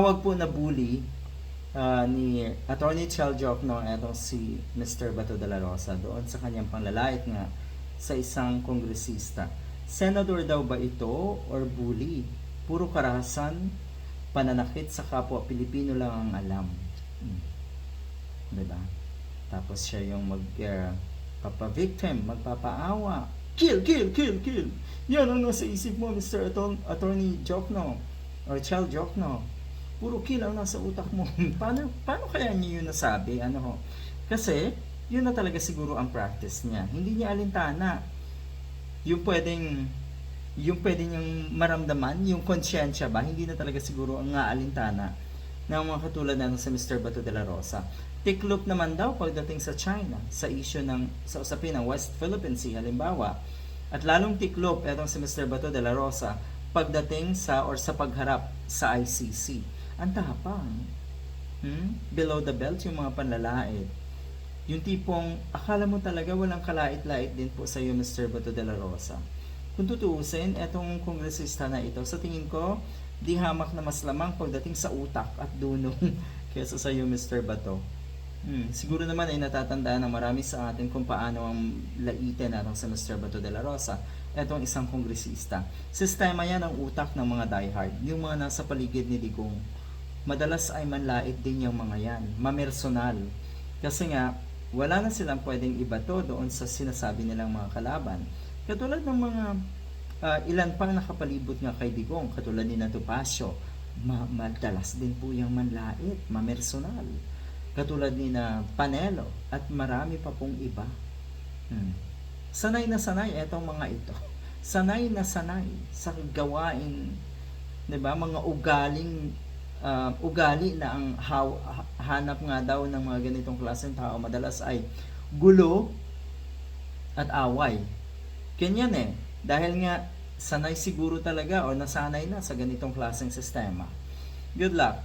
Tawag po na bully ah, ni Attorney Chel Jokno etong si Mr. Bato de la Rosa doon sa kanyang panglalait nga sa isang kongresista. Senador daw ba ito or bully? Puro karahasan, pananakit sa kapwa Pilipino lang ang alam. Hmm. Diba? Tapos siya yung mag uh, papa-victim, magpapaawa. Kill, kill, kill, kill. Yan ang nasa isip mo, Mr. Attorney Jokno or Chel Jokno. Puro kill ang nasa utak mo. paano, paano kaya niyo yun nasabi? Ano ho? Kasi, yun na talaga siguro ang practice niya. Hindi niya alintana. Yung pwedeng yung pwede niyang maramdaman, yung konsyensya ba, hindi na talaga siguro ang aalintana ng mga katulad na sa Mr. Bato de la Rosa. Tiklop naman daw pagdating sa China, sa issue ng, sa usapin ng West Philippine Sea, halimbawa. At lalong tiklop etong si Mr. Bato de la Rosa pagdating sa or sa pagharap sa ICC. Ang tapang. Hmm? Below the belt yung mga panlalait. Yung tipong akala mo talaga walang kalait-lait din po sa iyo Mr. Bato de la Rosa. Kung tutuusin, etong kongresista na ito, sa tingin ko, di hamak na mas lamang pagdating sa utak at dunong kesa sa iyo Mr. Bato. Hmm, siguro naman ay natatandaan ng marami sa atin kung paano ang laitin natin sa Mr. Bato de la Rosa, etong isang kongresista. Sistema yan ang utak ng mga diehard, yung mga nasa paligid ni Digong. Madalas ay manlait din yung mga yan, mamersonal. Kasi nga, wala na silang pwedeng ibato doon sa sinasabi nilang mga kalaban. Katulad ng mga ah, ilan pang nakapalibot nga kay Digong, katulad ni Nato Pasio, ma- madalas din po yung manlait, mamersonal. Katulad ni na Panelo at marami pa pong iba. Hmm. Sanay na sanay etong mga ito. Sanay na sanay sa gawain, 'di ba? Mga ugaling ah, ugali na ang haw- ha- hanap nga daw ng mga ganitong klaseng tao madalas ay gulo at away. Ganyan eh. Dahil nga sanay siguro talaga o nasanay na sa ganitong klaseng sistema. Good luck.